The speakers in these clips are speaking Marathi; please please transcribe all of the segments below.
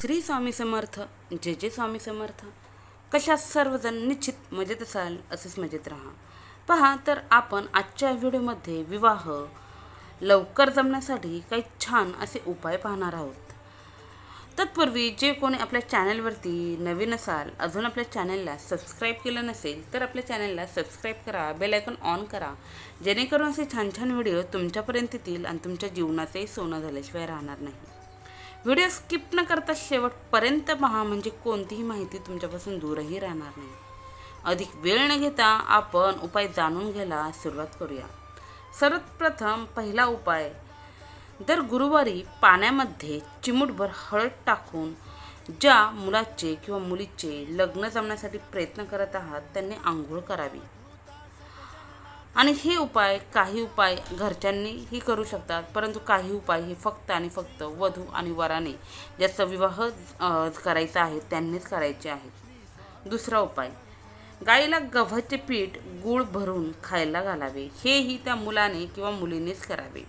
श्री स्वामी समर्थ जे जे स्वामी समर्थ. कशा सर्वजण निश्चित मजेत असाल असेच मजेत राहा. पहा तर आपण आजच्या व्हिडिओमध्ये विवाह लवकर जमण्यासाठी काही छान असे उपाय पाहणार आहोत. तत्पूर्वी जे कोणी आपल्या चॅनलवरती नवीन असाल अजून आपल्या चॅनलला सबस्क्राईब केलं नसेल तर आपल्या चॅनलला सबस्क्राईब करा बेल आयकॉन ऑन करा. जेणेकरून असे छान छान व्हिडिओ तुमच्यापर्यंत येतील आणि तुमच्या जीवनाचंही सोनं झाल्याशिवाय राहणार नाही. व्हिडिओ स्किप न करता शेवटपर्यंत पहा म्हणजे कोणतीही माहिती तुमच्यापासून दूरही राहणार नाही. अधिक वेळ न घेता आपण उपाय जाणून घ्यायला सुरुवात करूया. सर्वप्रथम पहिला उपाय दर गुरुवारी पाण्यामध्ये चिमूटभर हळद टाकून ज्या मुलाचे किंवा मुलीचे लग्न जमण्यासाठी प्रयत्न करत आहात त्यांनी आंघोळ करावी. आणि हे उपाय काही उपाय घरच्यांनीही करू शकतात परंतु काही उपाय हे फक्त आणि फक्त वधू आणि वराने ज्याचा विवाह करायचा आहे त्यांनीच करायचे आहेत. दुसरा उपाय गाईला गव्हाचे पीठ गूळ भरून खायला घालावे. हेही त्या मुलाने किंवा मुलीनेच करावे.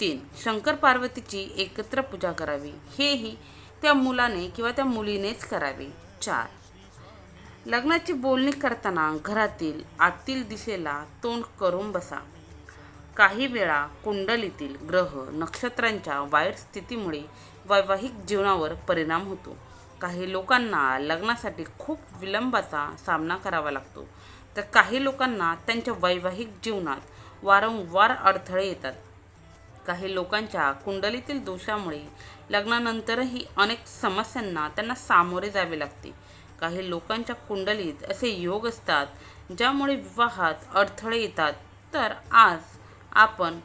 तीन शंकर पार्वतीची एकत्र पूजा करावी. हेही त्या मुलाने किंवा त्या मुलीनेच करावे. चार लग्नाची बोलणी करताना घरातील आतील दिशेला तोंड करून बसा. काही वेळा कुंडलीतील ग्रह नक्षत्रांच्या वाईट स्थितीमुळे वैवाहिक जीवनावर परिणाम होतो. काही लोकांना लग्नासाठी खूप विलंबाचा सामना करावा लागतो. तर काही लोकांना त्यांच्या वैवाहिक जीवनात वारंवार अडथळे येतात. काही लोकांच्या कुंडलीतील दोषामुळे लग्नानंतरही अनेक समस्यांना त्यांना सामोरे जावे लागते. काही लोकांच्या कुंडलीत असे योग असतात ज्यामुळे विवाहात अडथळे येतात. तर आज आपण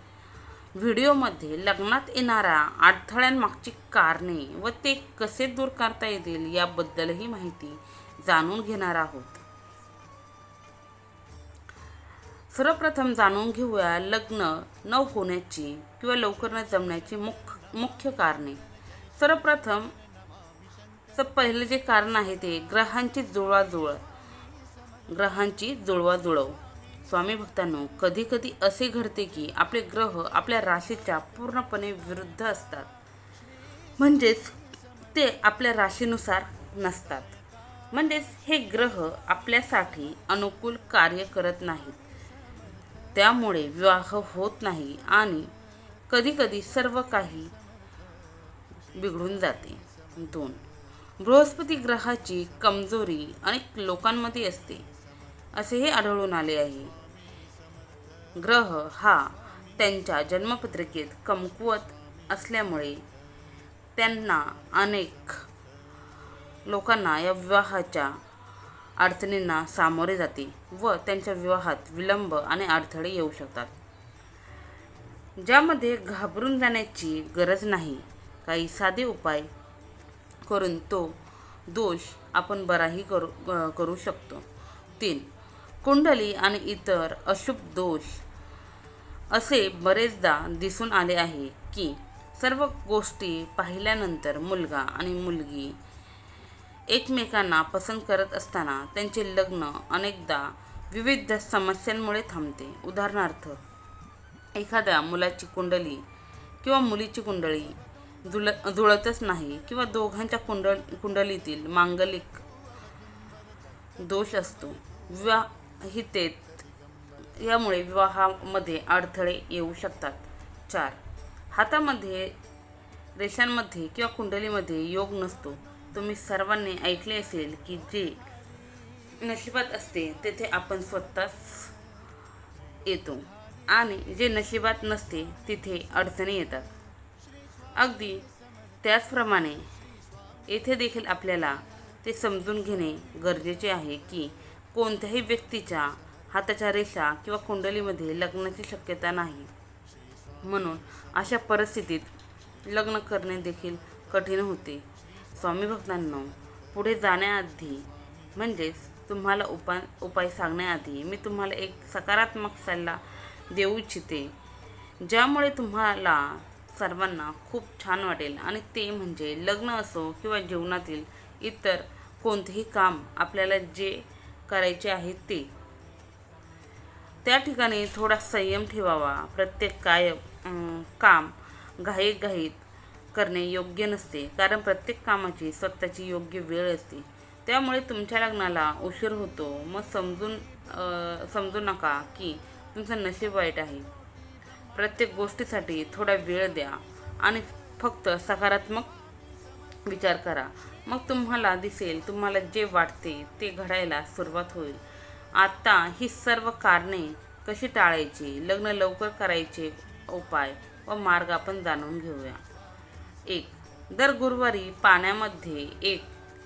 व्हिडिओमध्ये लग्नात येणाऱ्या अडथळ्यांमागची कारणे व ते कसे दूर करता येतील याबद्दलही माहिती जाणून घेणार आहोत. सर्वप्रथम जाणून घेऊया लग्न न होण्याची किंवा लवकर न जमण्याची मुख्य मुख्य कारणे. सर्वप्रथम स पहिलं जे कारण आहे ते ग्रहांची जुळवाजुळव. ग्रहांची जुळवाजुळव. स्वामी भक्तांनो कधी कधी असे घडते की आपले ग्रह आपल्या राशीच्या पूर्णपणे विरुद्ध असतात. म्हणजेच ते आपल्या राशीनुसार नसतात. म्हणजेच हे ग्रह आपल्यासाठी अनुकूल कार्य करत नाहीत. त्यामुळे विवाह होत नाही आणि कधीकधी सर्व काही बिघडून जाते. दोन. बृहस्पती ग्रहाची कमजोरी अनेक लोकांमध्ये असते. असेही आढळून आले आहे. ग्रह हा त्यांच्या जन्मपत्रिकेत कमकुवत असल्यामुळे त्यांना अनेक लोकांना या विवाहाच्या अडचणींना सामोरे जाते व त्यांच्या विवाहात विलंब आणि अडथळे येऊ शकतात. ज्यामध्ये घाबरून जाण्याची गरज नाही. काही साधे उपाय करून तो दोष आपण बराही करू करू शकतो. तीन कुंडली आणि इतर अशुभ दोष असे बरेचदा दिसून आले आहे की सर्व गोष्टी पाहिल्यानंतर मुलगा आणि मुलगी एकमेकांना पसंत करत असताना त्यांचे लग्न अनेकदा विविध समस्यांमुळे थांबते. उदाहरणार्थ एखाद्या मुलाची कुंडली किंवा मुलीची कुंडली जुळ जुळतच नाही किंवा दोघांच्या कुंडल कुंडलीतील मांगलिक दोष असतो. विवाहितेत यामुळे विवाहामध्ये अडथळे येऊ शकतात. चार. हातामध्ये रेषांमध्ये किंवा कुंडलीमध्ये योग नसतो. तुम्ही सर्वांनी ऐकले असेल की जे नशिबात असते तेथे आपण स्वतःच येतो. आणि जे नशिबात नसते तिथे अडचणी येतात. अगदी. त्याचप्रमाणे येथे देखील आपल्याला ते समजून घेणे गरजेचे आहे की कोणत्याही व्यक्तीच्या हाताच्या रेषा किंवा कुंडलीमध्ये लग्नाची शक्यता नाही. म्हणून अशा परिस्थितीत लग्न करणे देखील कठीण होते. स्वामी भक्तांनो पुढे जाण्याआधी म्हणजेच तुम्हाला उपाय उपाय सांगण्याआधी मी तुम्हाला एक सकारात्मक सल्ला देऊ इच्छिते. ज्यामुळे तुम्हाला सर्वांना खूप छान वाटेल. आणि ते म्हणजे लग्न असो किंवा जीवनातील इतर कोणतेही काम आपल्याला जे करायचे आहे ते. त्या ठिकाणी थोडा संयम ठेवावा. प्रत्येक काय काम घाईत घाईत करणे योग्य नसते. कारण प्रत्येक कामाची स्वतःची योग्य वेळ असते. त्यामुळे तुमच्या लग्नाला उशीर होतो. मग समजून समजू नका की तुमचं नशीब वाईट आहे. प्रत्येक गोष्टीसाठी थोडा वेळ द्या आणि फक्त सकारात्मक विचार करा. मग तुम्हाला दिसेल तुम्हाला जे वाटते ते घडायला सुरुवात होईल. आत्ता ही सर्व कारणे कशी टाळायची? लग्न लवकर करायचे उपाय व मार्ग आपण जाणून घेऊया. एक दर गुरुवारी पाण्यामध्ये एक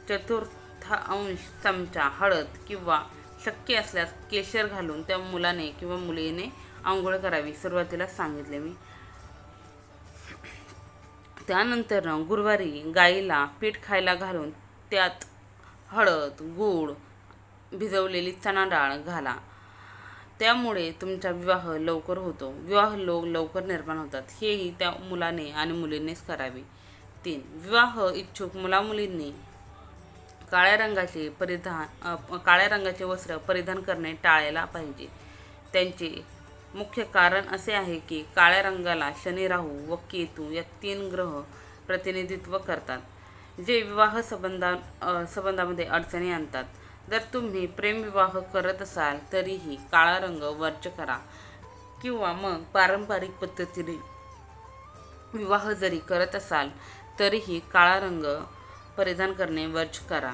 चतुर्थांश चमचा हळद किंवा शक्य असल्यास केशर घालून त्या मुलाने किंवा मुलीने आंघोळ करावी सुरुवातीला सांगितले मी. त्यानंतर गुरुवारी गाईला पीठ खायला घालून त्यात हळद गूळ भिजवलेली चणा डाळ घाला. त्यामुळे तुमचा विवाह लवकर होतो. विवाह लोक लवकर निर्माण होतात. हेही त्या मुलाने आणि मुलीनेच करावे. तीन विवाह इच्छुक मुलामुलींनी काळ्या रंगाचे परिधान काळ्या रंगाचे वस्त्र परिधान करणे टाळायला पाहिजे. त्यांचे मुख्य कारण असे आहे की काळ्या रंगाला शनी राहू व केतू या तीन ग्रह प्रतिनिधित्व करतात जे विवाह संबंधा संबंधामध्ये अडचणी आणतात. जर तुम्ही प्रेमविवाह करत असाल तरीही काळा रंग वर्ज करा किंवा मग पारंपरिक पद्धतीने विवाह जरी करत असाल तरीही काळा रंग परिधान करणे वर्ज करा.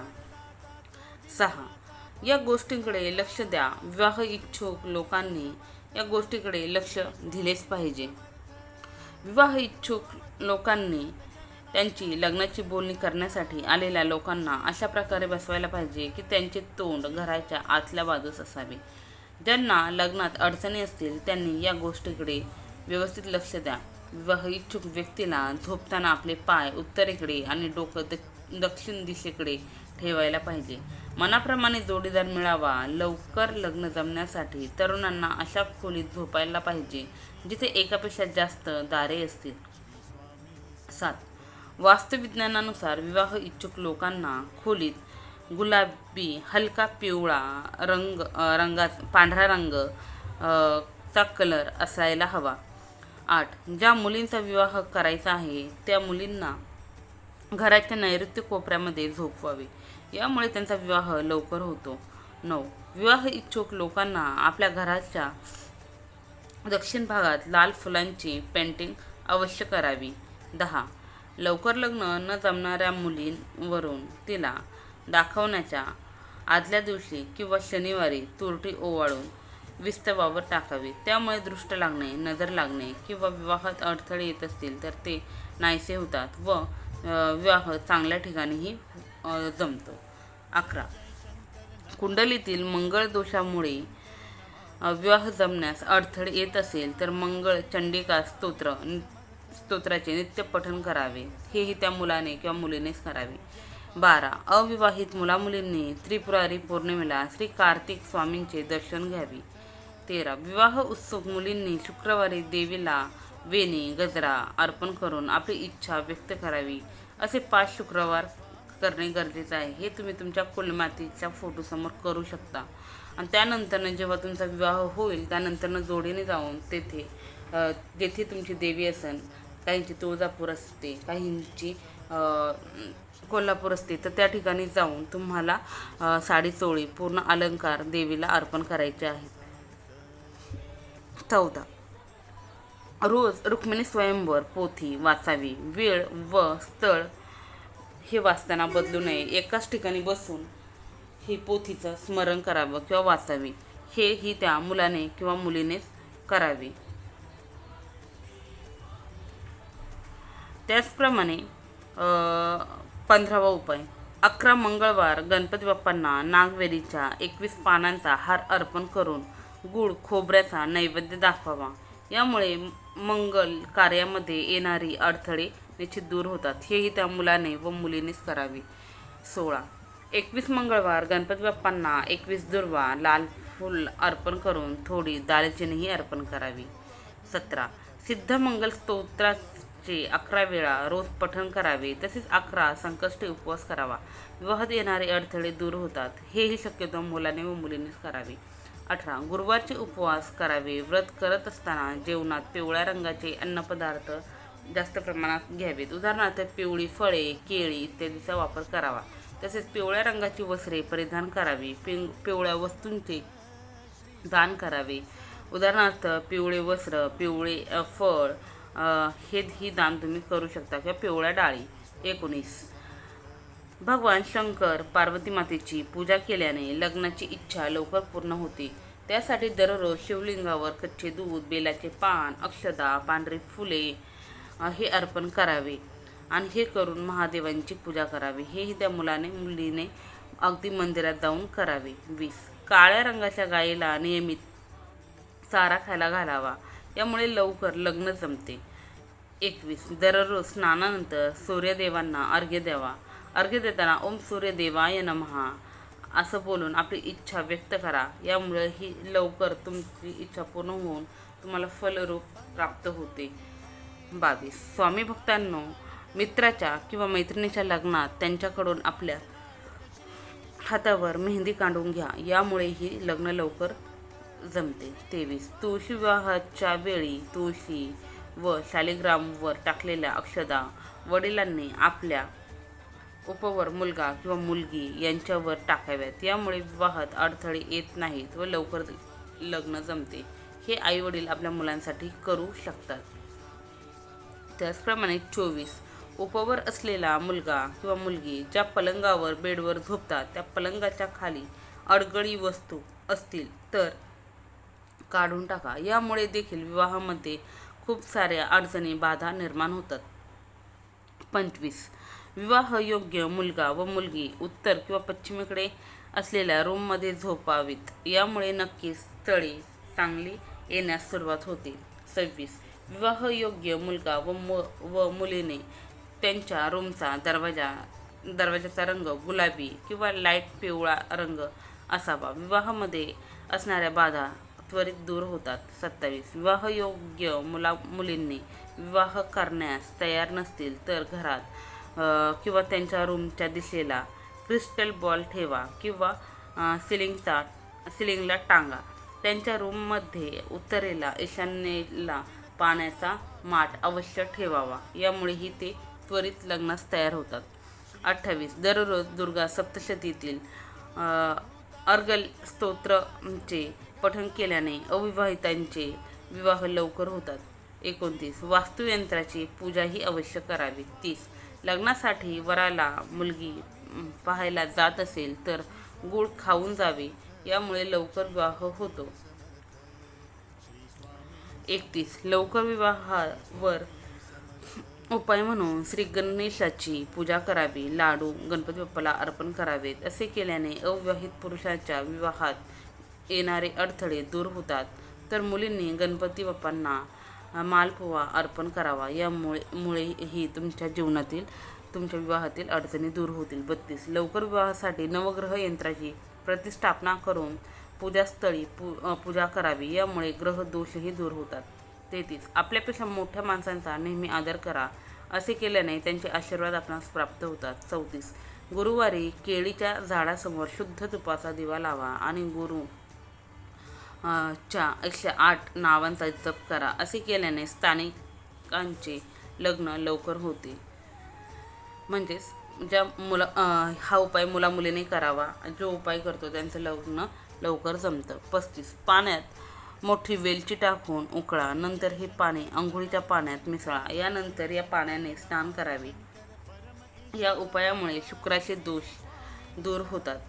सहा. या गोष्टींकडे लक्ष द्या. विवाह इच्छुक लोकांनी या गोष्टीकडे लक्ष दिलेच पाहिजे. विवाह इच्छुक लोकांनी त्यांची लग्नाची बोलणी करण्यासाठी आलेल्या लोकांना अशा प्रकारे बसवायला पाहिजे की त्यांचे तोंड घराच्या आतल्या बाजूस असावे. ज्यांना लग्नात अडचणी असतील त्यांनी या गोष्टीकडे व्यवस्थित लक्ष द्या. विवाह इच्छुक व्यक्तीला झोपताना आपले पाय उत्तरेकडे आणि डोकं द दक्षिण दिशेकडे ठेवायला पाहिजे. मनाप्रमाणे जोडीदार मिळावा लवकर लग्न जमण्यासाठी तरुणांना अशा खोलीत झोपायला पाहिजे जिथे एकापेक्षा जास्त दारे असतील. सात वास्तुविज्ञानानुसार विवाह इच्छुक लोकांना खोलीत गुलाबी हलका पिवळा रंग अ, रंगा पांढरा रंग चा कलर असायला हवा. आठ ज्या मुलींचा विवाह करायचा आहे त्या मुलींना घराच्या नैऋत्य कोपऱ्यामध्ये झोपवावे. यामुळे त्यांचा विवाह लवकर होतो. नऊ. विवाह इच्छुक लोकांना आपल्या घराच्या दक्षिण भागात लाल फुलांची पेंटिंग अवश्य करावी. दहा. लवकर लग्न न जमणाऱ्या मुलींवरून तिला दाखवण्याच्या आदल्या दिवशी किंवा शनिवारी तुरटी ओवाळून विस्तवावर टाकावी. त्यामुळे दृष्ट लागणे नजर लागणे किंवा विवाहात अडथळे येत असतील तर ते नाहीसे होतात व विवाह चांगल्या ठिकाणीही जमतो. अकरा. कुंडलीतील मंगळ दोषामुळे विवाह जमण्यास अडथळे येत असेल तर मंगळ चंडिका स्तोत्र स्तोत्राचे नित्य पठण करावे. हेही त्या मुलाने किंवा मुलीनेच करावे. बारा. अविवाहित मुलामुलींनी त्रिपुरारी पौर्णिमेला श्री कार्तिक स्वामींचे दर्शन घ्यावे. तेरा. विवाह उत्सुक मुलींनी शुक्रवारी देवीला वेणी गजरा अर्पण करून आपली इच्छा व्यक्त करावी. असे पाच शुक्रवार करणे गरजेचं आहे. हे तुम्ही तुमच्या कुलमातीच्या फोटोसमोर करू शकता. आणि त्यानंतरनं जेव्हा तुमचा विवाह होईल त्यानंतरनं जोडीने जाऊन तेथे जेथे तुमची देवी असेल काहींची तुळजापूर असते काहींची कोल्हापूर असते तर त्या ठिकाणी जाऊन तुम्हाला साडी चोळी पूर्ण अलंकार देवीला अर्पण करायचे आहेत. चौदा. रोज रुक्मिणी स्वयंवर पोथी वाचावी. वेळ व स्थळ हे वाचताना बदलू नये. एकाच ठिकाणी बसून ही पोथीचं स्मरण करावं किंवा वाचावी. हे ही त्या मुलाने किंवा मुलीनेच करावी. त्याचप्रमाणे पंधरावा उपाय. अकरा मंगळवार गणपती बाप्पांना नागवेलीच्या एकवीस पानांचा हार अर्पण करून गुळ खोबऱ्याचा नैवेद्य दाखवावा. यामुळे मंगल कार्यामध्ये येणारी अडथळे निश्चित दूर होतात. हेही त्या मुलाने व मुलीनेच करावे. सोळा. एकवीस मंगळवार गणपती बाप्पांना एकवीस दुर्वा लाल फूल अर्पण करून थोडी दालचिनीही अर्पण करावी. सतरा. सिद्धमंगल स्तोत्राचे अकरा वेळा रोज पठण करावे. तसेच अकरा संकष्टी उपवास करावा. विवाहात येणारे अडथळे दूर होतात. हेही शक्यतो मुलाने व मुलींनीच करावे. अठरा. गुरुवारचे उपवास करावे. व्रत करत असताना जेवणात पिवळ्या रंगाचे अन्नपदार्थ जास्त प्रमाणात घ्यावीत. उदाहरणार्थ पिवळी फळे केळी इत्यादीचा वापर करावा. तसेच पिवळ्या रंगाची वस्त्रे परिधान करावी. पिं पिवळ्या वस्तूंचे दान करावे. उदाहरणार्थ पिवळे वस्त्र पिवळे फळ हे ही दान तुम्ही करू शकता. किंवा पिवळ्या डाळी एकोणीस. भगवान शंकर पार्वती मातेची पूजा केल्याने लग्नाची इच्छा लवकर पूर्ण होते. त्यासाठी दररोज शिवलिंगावर कच्चे दूध बेलाचे पान अक्षदा पांढरी फुले हे अर्पण करावे आणि हे करून महादेवांची पूजा करावी. हेही त्या मुलाने मुलीने अगदी मंदिरात जाऊन करावे. वीस. काळ्या रंगाच्या गायीला नियमित चारा खायला घालावा. यामुळे लवकर लग्न जमते. एकवीस. दररोज स्नानानंतर सूर्यदेवांना अर्घ्य द्यावा. अर्घ्य देताना ओम सूर्यदेवाय नमहा. असं बोलून आपली इच्छा व्यक्त करा. यामुळे ही लवकर तुमची इच्छा पूर्ण होऊन तुम्हाला फलरूप प्राप्त होते. बावीस. स्वामी भक्तांनो मित्राच्या किंवा मैत्रिणीच्या लग्नात त्यांच्याकडून आपल्या हातावर मेहंदी काढून घ्या. यामुळे ही लग्न लवकर जमते. तेवीस. तुळशी विवाहाच्या वेळी तुळशी व शालिग्रामवर टाकलेल्या अक्षदा वडिलांनी आपल्या उपवर मुलगा किंवा मुलगी यांच्यावर टाकाव्यात. यामुळे विवाहात अडथळे येत नाहीत व लवकर लग्न जमते. हे आईवडील आपल्या मुलांसाठी करू शकतात. त्याचप्रमाणे चोवीस. उपवर असलेला मुलगा किंवा मुलगी ज्या पलंगावर बेडवर झोपतात त्या पलंगाच्या खाली अडगळी वस्तू असतील तर काढून टाका. यामुळे देखील विवाहामध्ये खूप साऱ्या अडचणी बाधा निर्माण होतात. पंचवीस. विवाह योग्य मुलगा व मुलगी उत्तर किंवा पश्चिमेकडे असलेल्या रूममध्ये झोपावीत. यामुळे नक्कीच तळी चांगली येण्यास सुरुवात होते. सव्वीस. विवाहयोग्य मुलगा व मु व मुलीने त्यांच्या रूमचा दरवाजा दरवाजाचा रंग गुलाबी किंवा लाइट पिवळा रंग असावा. विवाहामध्ये असणाऱ्या बाधा त्वरित दूर होतात. सत्तावीस. विवाहयोग्य मुला मुलींनी विवाह करण्यास तयार नसतील तर घरात किंवा त्यांच्या रूमच्या दिशेला क्रिस्टल बॉल ठेवा किंवा सिलिंगचा सिलिंगला टांगा. त्यांच्या रूममध्ये उत्तरेला ईशान्येला पाण्याचा माठ अवश्य ठेवावा. यामुळेही ते त्वरित लग्नास तयार होतात. अठ्ठावीस. दररोज दुर्गा सप्तशतीतील अर्गल स्तोत्रचे पठण केल्याने अविवाहितांचे विवाह लवकर होतात. एकोणतीस. वास्तुयंत्राची पूजाही अवश्य करावी. तीस. लग्नासाठी वराला मुलगी पाहायला जात असेल तर गुळ खाऊन जावे. यामुळे लवकर विवाह होतो. एकतीस. लवकर विवाहावर उपाय म्हणून श्री गणेशाची पूजा करावी. लाडू गणपती बाप्पाला अर्पण करावेत. असे केल्याने अविवाहित पुरुषाच्या विवाहात येणारे अडथळे दूर होतात. तर मुलींनी गणपती बाप्पांना मालपोवा अर्पण करावा. यामुळे मुळे ही तुमच्या जीवनातील तुमच्या विवाहातील अडचणी दूर होतील. बत्तीस. लवकर विवाहासाठी नवग्रह यंत्राची प्रतिष्ठापना करून पूजास्थळी पू पूजा करावी यामुळे ग्रह दोषही दूर होतात. तेहतीस. आपल्यापेक्षा मोठ्या माणसांचा नेहमी आदर करा असे केल्याने त्यांचे आशीर्वाद आपणास प्राप्त होतात. चौतीस. गुरुवारी केळीच्या झाडासमोर शुद्ध तुपाचा दिवा लावा आणि गुरु च्या एकशे आठ नावांचा जप करा असे केल्याने स्थानिकांचे लग्न लवकर होते. म्हणजेच ज्या मुला हा उपाय मुलामुलीने करावा जो उपाय करतो त्यांचं लग्न लवकर जमतं. पस्तीस. पाण्यात मोठी वेलची टाकून उकळा. नंतर हे पाणी आंघोळीच्या पाण्यात मिसळा. यानंतर या पाण्याने स्नान करावे. या उपायामुळे शुक्राचे दोष दूर होतात.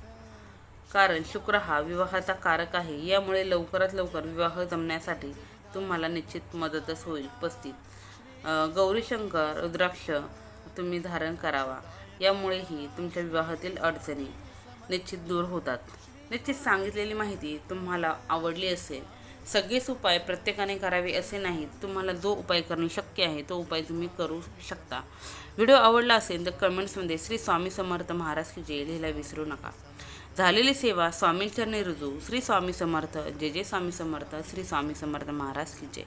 कारण शुक्र हा विवाहाचा कारक आहे. यामुळे लवकरात लवकर विवाह जमण्यासाठी तुम्हाला निश्चित मदतच होईल. पस्तीस. गौरीशंकर रुद्राक्ष तुम्ही धारण करावा. यामुळेही तुमच्या विवाहातील अडचणी निश्चित दूर होतात. निश्चित सांगितलेली माहिती तुम्हाला आवडली असेल. सगळेच उपाय प्रत्येकाने करावे असे नाही तुम्हाला जो उपाय करणे शक्य आहे तो उपाय तुम्ही करू शकता. व्हिडिओ आवडला असेल तर कमेंट्समध्ये श्री स्वामी समर्थ महाराज की जय लिहायला विसरू नका. झालेली सेवा स्वामींचरणी रुजू. श्री स्वामी समर्थ जय जय स्वामी समर्थ श्री स्वामी समर्थ महाराज की जय.